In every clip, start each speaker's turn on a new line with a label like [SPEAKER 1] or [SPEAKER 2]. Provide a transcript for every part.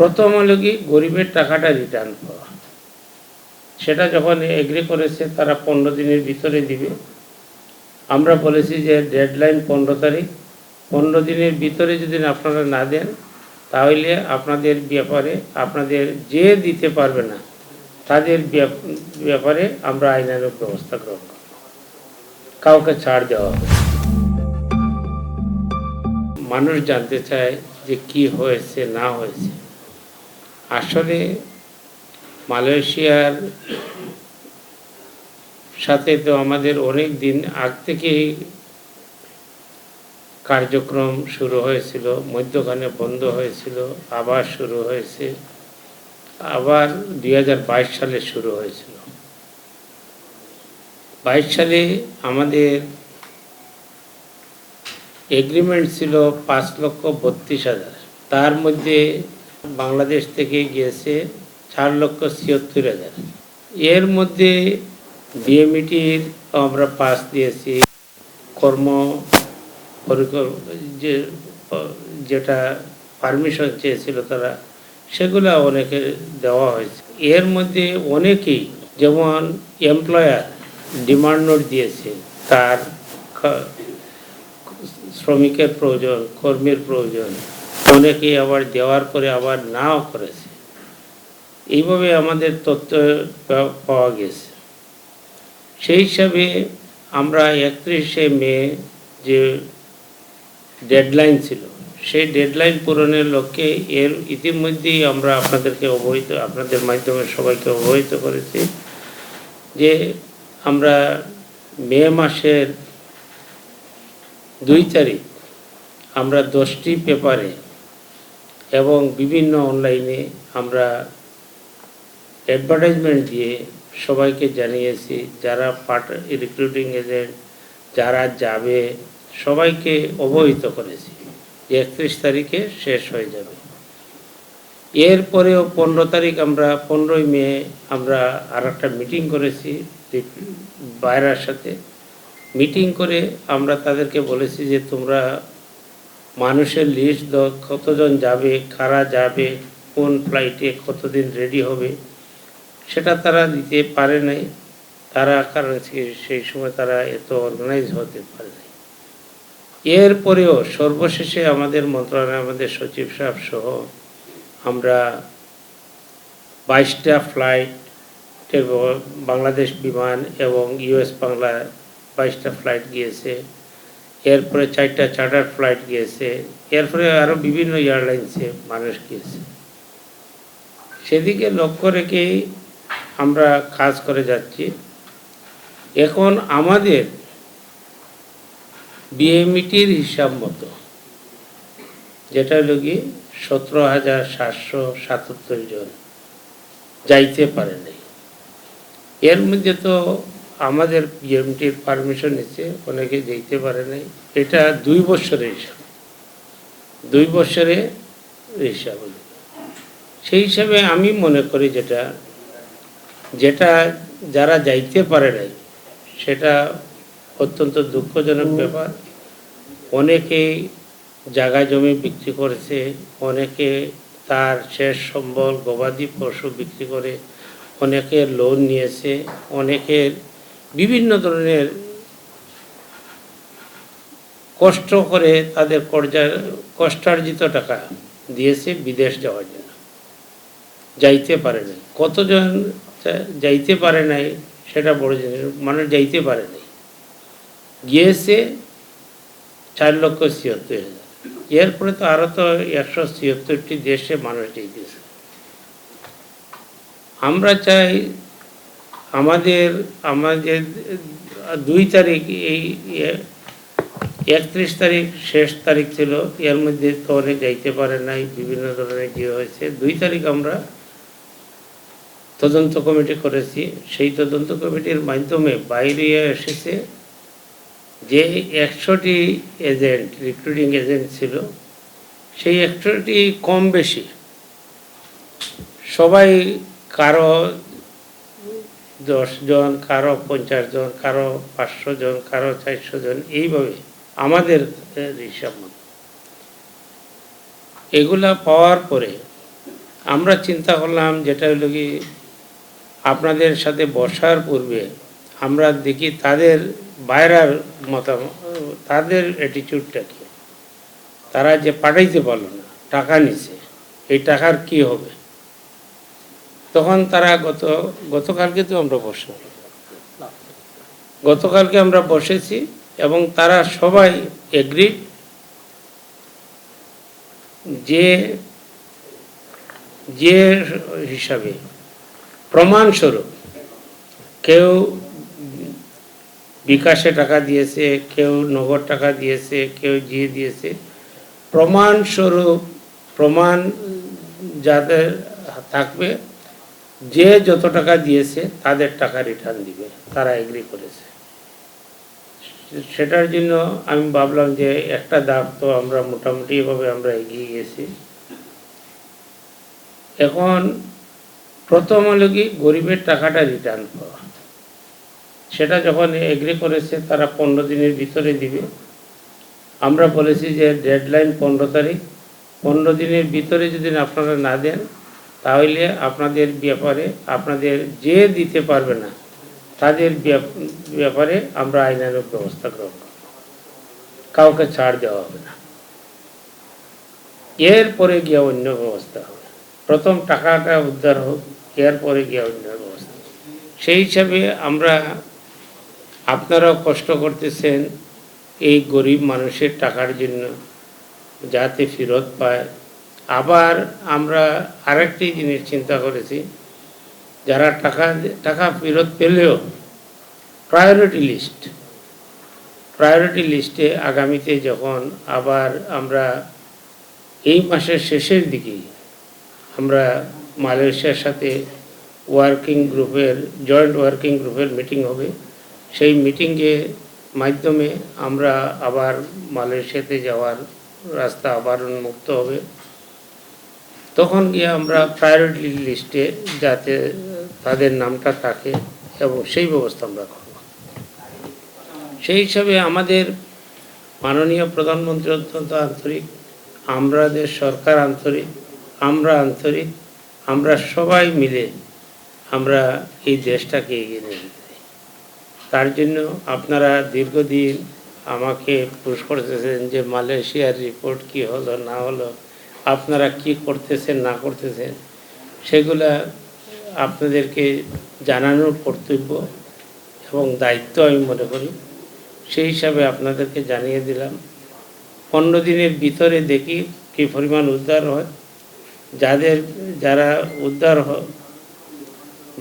[SPEAKER 1] প্রথম হলো কি, গরিবের টাকাটা রিটার্ন পাওয়া সেটা যখন এগ্রি করেছে, তারা পনেরো দিনের ভিতরে দিবে। আমরা বলেছি যে ডেডলাইন পনেরো তারিখ। পনেরো দিনের ভিতরে যদি আপনারা না দেন, তাহলে আপনাদের ব্যাপারে, আপনাদের যে দিতে পারবে না, তাদের ব্যাপারে আমরা আইনানুক ব্যবস্থা গ্রহণ করব। কাউকে ছাড় দেওয়া হবে মানুষ জানতে চায় যে কি হয়েছে, না হয়েছে। আসলে মালয়েশিয়ার সাথে তো আমাদের অনেক দিন আগ থেকেই কার্যক্রম শুরু হয়েছিল, মধ্যখানে বন্ধ হয়েছিল, আবার শুরু হয়েছে, আবার দু হাজার বাইশ সালে শুরু হয়েছিল। বাইশ সালে আমাদের এগ্রিমেন্ট ছিল পাঁচ লক্ষ বত্রিশ হাজার। তার মধ্যে বাংলাদেশ থেকে গিয়েছে চার লক্ষ ছিয়াত্তর হাজার। এর মধ্যে ডিএমইটির আমরা পাস দিয়েছি, কর্ম যে, যেটা পারমিশন চেয়েছিল তারা, সেগুলো অনেকে দেওয়া হয়েছে। এর মধ্যে অনেকেই যেমন এমপ্লয়ার ডিমান্ড নোট দিয়েছে, তার শ্রমিকের প্রয়োজন, কর্মীর প্রয়োজন অনেকেই আবার দেওয়ার পরে আবার নাও করেছে। এইভাবে আমাদের তথ্য পাওয়া গেছে। সেই হিসাবে আমরা একত্রিশে মে যে ডেডলাইন ছিল, সেই ডেডলাইন পূরণের লক্ষ্যে এর ইতিমধ্যেই আমরা আপনাদেরকে অবহিত, আপনাদের মাধ্যমে সবাইকে অবহিত করেছি যে আমরা মে মাসের দুই তারিখ আমরা দশটি পেপারে এবং বিভিন্ন অনলাইনে আমরা অ্যাডভার্টাইজমেন্ট দিয়ে সবাইকে জানিয়েছি, যারা পার্ট রিক্রুটিং এজেন্ট যারা যাবে, সবাইকে অবহিত করেছি যে একত্রিশ তারিখে শেষ হয়ে যাবে। এরপরেও পনেরো তারিখ আমরা, পনেরোই মে আমরা আর একটা মিটিং করেছি বাইরার সাথে। মিটিং করে আমরা তাদেরকে বলেছি যে তোমরা মানুষের লিস্ট কতজন যাবে, কারা যাবে, কোন ফ্লাইটে কতদিন রেডি হবে, সেটা তারা দিতে পারে নাই। তারা কারণ সেই সময় তারা এত অর্গানাইজ হতে পারে নাই। এরপরেও সর্বশেষে আমাদের মন্ত্রণালয়, আমাদের সচিব সাহেব সহ আমরা বাইশটা ফ্লাইট বাংলাদেশ বিমান এবং ইউএস বাংলা বাইশটা ফ্লাইট গিয়েছে। এরপরে চারটা চার্টার ফ্লাইট গিয়েছে, এরপরে আরও বিভিন্ন এয়ারলাইন্সে মানুষ গিয়েছে। সেদিকে লক্ষ্য রেখেই আমরা কাজ করে যাচ্ছি। এখন আমাদের বিএমইটির হিসাব মতো যেটা হলো কি সতেরো হাজার সাতশো সাতাত্তর জন যাইতে পারে নাই। এর মধ্যে তো আমাদের বিএমটির পারমিশন নিচ্ছে অনেকে যেতে পারে নাই। এটা দুই বছরের হিসাব। দুই বছরে হিসাব সেই হিসাবে আমি মনে করি যেটা যেটা যারা যাইতে পারে নাই সেটা অত্যন্ত দুঃখজনক ব্যাপার। অনেকেই জায়গা জমি বিক্রি করেছে অনেকে তার শেষ সম্বল গবাদি পশু বিক্রি করে অনেকে লোন নিয়েছে অনেকের বিভিন্ন ধরনের কষ্ট করে তাদের কর্জা কষ্টার্জিত টাকা দিয়েছে বিদেশ যাওয়ার জন্য। যাইতে পারে নাই। কতজন যাইতে পারে নাই সেটা বড় জিনিস, মানুষ যাইতে পারে নাই। গিয়েছে চার লক্ষ ছিয়াত্তর হাজার। এরপরে তো আরও তো একশো ছিয়াত্তরটি দেশে মানুষ যাইতেছে। আমরা চাই আমাদের আমাদের দুই তারিখ, এই একত্রিশ তারিখ, শেষ তারিখ ছিল, এর মধ্যে তো অনেক যাইতে পারে নাই, বিভিন্ন ধরনের ইয়ে হয়েছে। দুই তারিখ আমরা তদন্ত কমিটি করেছি। সেই তদন্ত কমিটির মাধ্যমে বাইরে এসেছে যে একশোটি এজেন্ট রিক্রুটিং এজেন্ট ছিল, সেই একশোটি কম বেশি সবাই কারও দশ জন, কারও পঞ্চাশ জন, কারও পাঁচশো জন, কারও চারশো জন, এইভাবে আমাদের হিসাব মতো। এগুলা পাওয়ার পরে আমরা চিন্তা করলাম যেটা হলো কি, আপনাদের সাথে বসার পূর্বে আমরা দেখি তাদের বাইরার মতামত তাদের অ্যাটিটিউডটা কি? তারা যে পাঠাইতে পারল না, টাকা নিছে, এই টাকার কি হবে? তখন তারা গত, গতকালকে তো আমরা বসলাম গতকালকে আমরা বসেছি এবং তারা সবাই এগ্রি যে যে হিসাবে, প্রমাণস্বরূপ কেউ বিকাশে টাকা দিয়েছে, কেউ নগদ টাকা দিয়েছে, কেউ জিয়ে দিয়েছে, প্রমাণস্বরূপ, প্রমাণ যাদের থাকবে যে যত টাকা দিয়েছে, তাদের টাকা রিটার্ন দিবে। তারা এগ্রি করেছে। সেটার জন্য আমি ভাবলাম যে একটা দাগ তো আমরা মোটামুটি এভাবে আমরা এগিয়ে গেছি। এখন প্রথম হলো কি, গরিবের টাকাটা রিটার্ন পাওয়া সেটা যখন এগ্রি করেছে, তারা পনেরো দিনের ভিতরে দিবে। আমরা বলেছি যে ডেডলাইন পনেরো তারিখ। পনেরো দিনের ভিতরে যদি আপনারা না দেন তাহলে আপনাদের ব্যাপারে, আপনাদের যে দিতে পারবে না, তাদের ব্যাপ- ব্যাপারে আমরা আইনানুক ব্যবস্থা গ্রহণ করব। কাউকে ছাড় দেওয়া হবে না। এরপরে গিয়ে অন্য ব্যবস্থা হবে। প্রথম টাকাটা উদ্ধার হোক, এরপরে গিয়ে অন্য ব্যবস্থা। সেই হিসাবে আমরা, আপনারাও কষ্ট করতেছেন এই গরিব মানুষের টাকার জন্য, যাতে ফেরত পায়। আবার আমরা আরেকটি জিনিস চিন্তা করেছি, যারা টাকা টাকা ফেরত পেলেও প্রায়োরিটি লিস্ট প্রায়োরিটি লিস্টে আগামীতে যখন আবার আমরা এই মাসের শেষের দিকে আমরা মালয়েশিয়ার সাথে ওয়ার্কিং গ্রুপের জয়েন্ট ওয়ার্কিং গ্রুপের মিটিং হবে, সেই মিটিংয়ে মাধ্যমে আমরা আবার মালয়েশিয়াতে যাওয়ার রাস্তা আবার উন্মুক্ত হবে। তখন গিয়ে আমরা প্রায়োরিটি লিস্টে যাতে তাদের নামটা থাকে এবং সেই ব্যবস্থা আমরা করব। সেই হিসাবে আমাদের মাননীয় প্রধানমন্ত্রী অত্যন্ত আন্তরিক আমাদের সরকার আন্তরিক, আমরা আন্তরিক, আমরা সবাই মিলে আমরা এই দেশটাকে এগিয়ে নিয়ে যেতে তার জন্য আপনারা দীর্ঘদিন আমাকে পুশ করতেছেন যে মালয়েশিয়ার রিপোর্ট কি হলো, না হলো। আপনারা কি করতেছেন, না করতেছেন, সেগুলা আপনাদেরকে জানানোর কর্তব্য এবং দায়িত্ব আমি মনে করি। সেই হিসাবে আপনাদেরকে জানিয়ে দিলাম, পনেরো দিনের ভিতরে দেখি কী পরিমাণ উদ্ধার হয়। যাদের, যারা উদ্ধার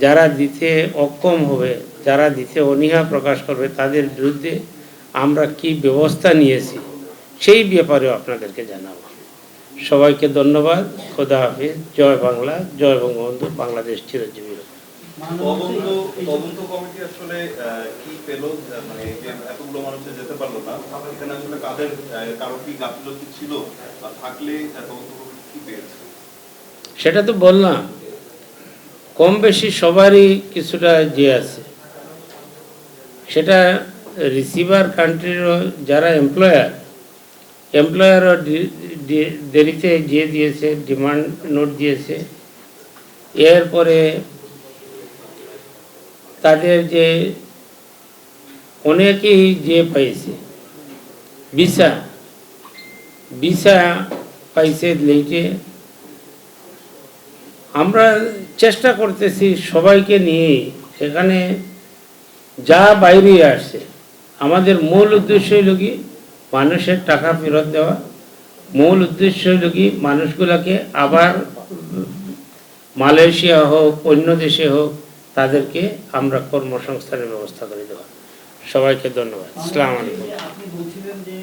[SPEAKER 1] যারা দিতে অক্ষম হবে, যারা দিতে অনীহা প্রকাশ করবে, তাদের বিরুদ্ধে আমরা কি ব্যবস্থা নিয়েছি, সেই ব্যাপারেও আপনাদেরকে জানাব। সবাইকে ধন্যবাদ। খোদা হাফিজ। জয় বাংলা জয় বঙ্গবন্ধু বাংলাদেশ চিরজীবী
[SPEAKER 2] মানে
[SPEAKER 1] সেটা তো বললাম। কম বেশি সবারই কিছুটা যে আছে। সেটা রিসিভার কান্ট্রিরও যারা এমপ্লয়ার এমপ্লয়ারও দেরিতে যে দিয়েছে ডিমান্ড নোট দিয়েছে। এরপরে তাদের যে অনেকেই যে পাইছে, ভিসা ভিসা পাইছে লেটে আমরা চেষ্টা করতেছি সবাইকে নিয়ে সেখানে যা বাইরে আসছে আমাদের মূল উদ্দেশ্য হইল কি, মানুষের টাকা ফেরত দেওয়া। মূল উদ্দেশ্য হইল কি মানুষগুলোকে আবার মালয়েশিয়া হোক অন্য দেশে হোক তাদেরকে আমরা কর্মসংস্থানের ব্যবস্থা করে দেওয়া সবাইকে ধন্যবাদ। আসসালামু আলাইকুম।
[SPEAKER 3] আপনি বলছিলেন যে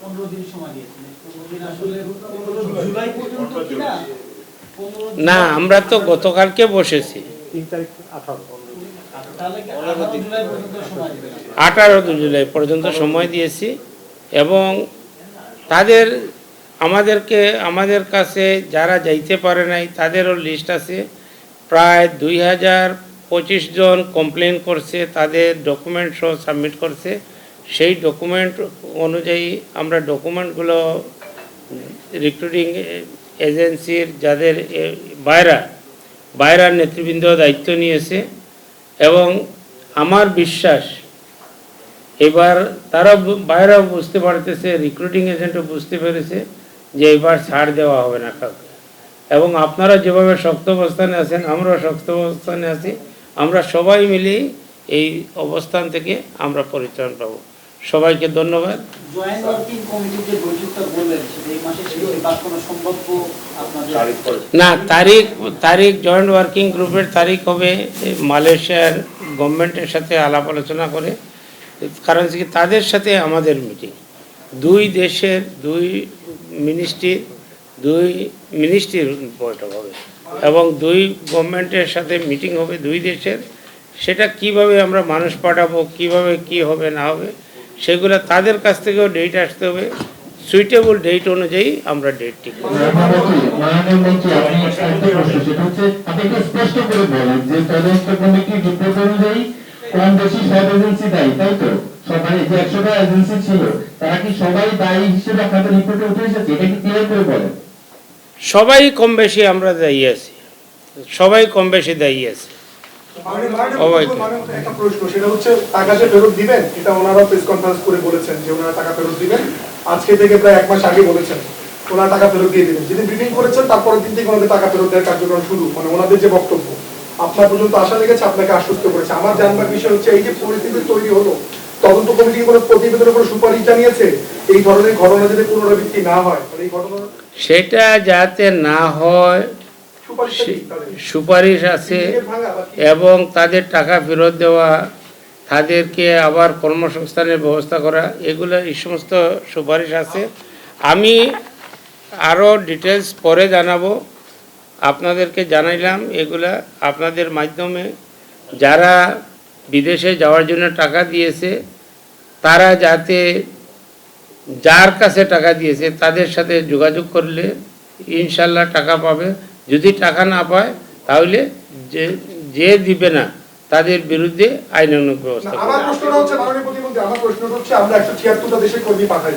[SPEAKER 3] পনেরো দিন সময় দিয়েছিলেন পনেরো দিন আসলে পনেরো জুলাই পর্যন্ত কিনা পনেরো দিন-
[SPEAKER 1] না আমরা তো গতকালকে বসেছি।
[SPEAKER 3] আঠারো জুলাই পর্যন্ত সময় দেবেন?
[SPEAKER 1] আঠারো জুলাই পর্যন্ত সময় দিয়েছি এবং তাদের আমাদেরকে, আমাদের কাছে যারা যাইতে পারে নাই, তাদেরও লিস্ট আছে। প্রায় দুই হাজার পঁচিশ জন কমপ্লেন করছে, তাদের ডকুমেন্ট সহ সাবমিট করছে। সেই ডকুমেন্ট অনুযায়ী আমরা ডকুমেন্টগুলো রিক্রুটিং এজেন্সির যাদের বাইরা বাইরার নেতৃবৃন্দ দায়িত্ব নিয়েছে। এবং আমার বিশ্বাস, এবার তারা বাইরেও বুঝতে পারতেছে রিক্রুটিং এজেন্টও বুঝতে পেরেছে। যে এবার ছাড় দেওয়া হবে না কাউকে। এবং আপনারা যেভাবে শক্ত অবস্থানে আছেন আমরাও শক্ত অবস্থানে আছি আমরা সবাই মিলেই এই অবস্থান থেকে আমরা পরিত্রাণ পাবো। সবাইকে ধন্যবাদ। না তারিখ তারিখ জয়েন্ট ওয়ার্কিং গ্রুপের তারিখ হবে মালয়েশিয়ার গভর্নমেন্টের সাথে আলাপ আলোচনা করে কারণ কি তাদের সাথে আমাদের মিটিং। দুই দেশের দুই মিনিস্ট্রি দুই মিনিস্ট্রির বৈঠক হবে এবং দুই গভর্নমেন্টের সাথে মিটিং হবে দুই দেশের সেটা কীভাবে আমরা মানুষ পাঠাবো কীভাবে কি হবে না হবে সেগুলো তাদের কাছ থেকেও ডেট আসতে হবে সুইটেবল ডেট অনুযায়ী আমরা ডেট ঠিক
[SPEAKER 4] মাননীয় মন্ত্রী আপনি একটা প্রশ্ন সেটা হচ্ছে আপনি একটু স্পষ্ট করে বলেন যে একশোটা এজেন্সি ছিল তারা কি সবাই দায়ী হিসেবে আপনাদের রিপোর্টে উঠে এসেছে? এটা কি ক্লিয়ার করে বলেন।
[SPEAKER 1] সবাই কম বেশি আমরা দায়ী আছি। সবাই কম বেশি দায়ী আছে।
[SPEAKER 5] মাননীয়- মাননীয়
[SPEAKER 1] সবাইকে।
[SPEAKER 5] প্রধান, মাননীয় একটা প্রশ্ন সেটা হচ্ছে টাকা যে ফেরত দিবেন এটা ওনারা প্রেস কনফারেন্স করে বলেছেন যে ওনারা টাকা ফেরত দিবেন। আজকে থেকে প্রায় এক মাস আগে বলেছেন ওনারা টাকা ফেরত দিয়ে দিবেন। যেদিন ব্রিফিং করেছেন তারপরের দিন থেকে ওনাদের টাকা ফেরত দেওয়ার কার্যক্রম শুরু। মানে ওনাদের যে বক্তব্য আপনার পর্যন্ত আশা লেগেছে আপনাকে আশ্বস্ত করেছে। আমার জানবার বিষয় হচ্ছে এই যে পরিস্থিতি তৈরি হলো তদন্ত কমিটি কোনো প্রতিবেদনের কোনো সুপারিশ জানিয়েছে এই ধরনের ঘটনা যাতে পুনরাবৃত্তি না হয় মানে এই ঘটনা
[SPEAKER 1] সেটা যাতে না হয়? সুপারিশ আছে? এবং তাদের টাকা ফেরত দেওয়া তাদেরকে আবার কর্মসংস্থানের ব্যবস্থা করা এগুলো এই সমস্ত সুপারিশ আছে আমি আরও ডিটেলস পরে জানাব আপনাদেরকে জানাইলাম এগুলা আপনাদের মাধ্যমে যারা বিদেশে যাওয়ার জন্য টাকা দিয়েছে তারা যাতে যার কাছে টাকা দিয়েছে তাদের সাথে যোগাযোগ করলে ইনশাল্লাহ টাকা পাবে। যদি টাকা না পায় তাহলে যে যে দিবে না তাদের বিরুদ্ধে আইনানুগ ব্যবস্থা
[SPEAKER 5] আমার প্রশ্নটা হচ্ছে মাননীয় প্রতিমন্ত্রী আমার প্রশ্নটা হচ্ছে আমরা একশো ছিয়াত্তরটা দেশে কর্মী পাঠাই।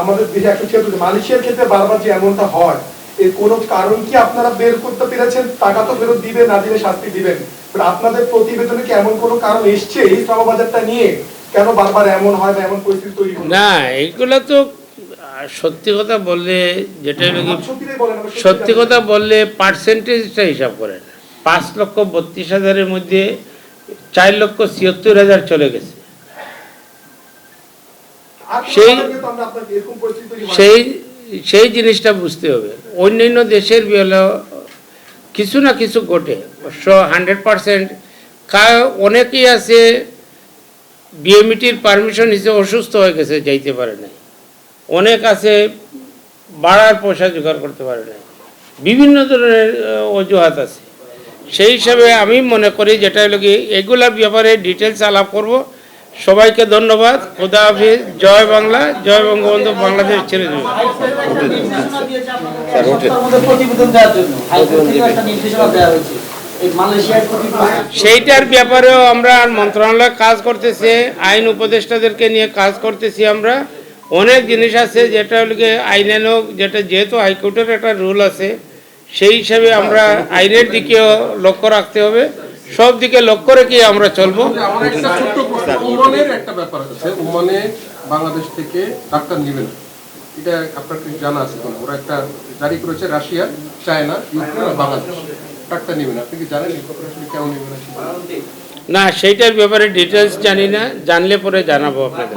[SPEAKER 5] আমাদের দেশে একশো ছিয়াত্তর মালয়েশিয়ার ক্ষেত্রে বারবার যে এমনটা হয় এর কোনো কারণ কি আপনারা বের করতে পেরেছেন? টাকা তো ফেরত দিবেন না দিলে শাস্তি দিবেন। আপনাদের প্রতিবেদনে কি এমন কোনো কারণ এসছে এই শ্রমবাজারটা নিয়ে? কেন বারবার এমন হয় বা এমন পরিস্থিতি তৈরি হয়
[SPEAKER 1] না এগুলো তো সত্যি কথা বললে যেটা সত্যি কথা বললে পার্সেন্টেজটা হিসাব করেন। পাঁচ লক্ষ বত্রিশ হাজারের মধ্যে চার লক্ষ ছিয়াত্তর হাজার চলে গেছে। সেই-
[SPEAKER 5] সেই
[SPEAKER 1] সেই জিনিসটা বুঝতে হবে। অন্যান্য দেশের বেলা কিছু না কিছু ঘটে। হান্ড্রেড পারসেন্ট অনেকেই আছে, বিএমইটির পারমিশন হিসেবে অসুস্থ হয়ে গেছে, যাইতে পারে নাই। অনেক আছে, বাড়ার পয়সা জোগাড় করতে পারে নাই। বিভিন্ন ধরনের অজুহাত আছে। সেই হিসাবে আমি মনে করি যেটা হলো কি এগুলার ব্যাপারে ডিটেলস আলাপ করব। সবাইকে ধন্যবাদ। খোদা হাফিজ। জয় বাংলা। জয় বঙ্গবন্ধু। বাংলাদেশ ছেড়ে সেইটার ব্যাপারেও আমরা মন্ত্রণালয় কাজ করতেছে, আইন উপদেষ্টাদেরকে নিয়ে কাজ করতেছি আমরা। অনেক জিনিস আছে, যেটা হলো গিয়ে আইনানুগ যেটা যেহেতু হাইকোর্টের একটা রুল আছে, সেই হিসাবে আমরা আইনের দিকেও লক্ষ্য রাখতে হবে। সব দিকে লক্ষ্য রেখে আমরা চলবো।
[SPEAKER 6] আমার একটা ছোট্ট প্রশ্ন ওমানের একটা ব্যাপার আছে ওমানে বাংলাদেশ থেকে ডাক্তার নেবে না। এটা আপনার কি জানা আছে কিনা? ওরা একটা জারি করেছে রাশিয়া চায়না ইউক্রেন আর বাংলাদেশ। ডাক্তার নেবে না। আপনি কি জানেন আসলে নেবে না
[SPEAKER 1] না সেইটার ব্যাপারে ডিটেলস জানি না। জানলে পরে জানাব আপনাদের।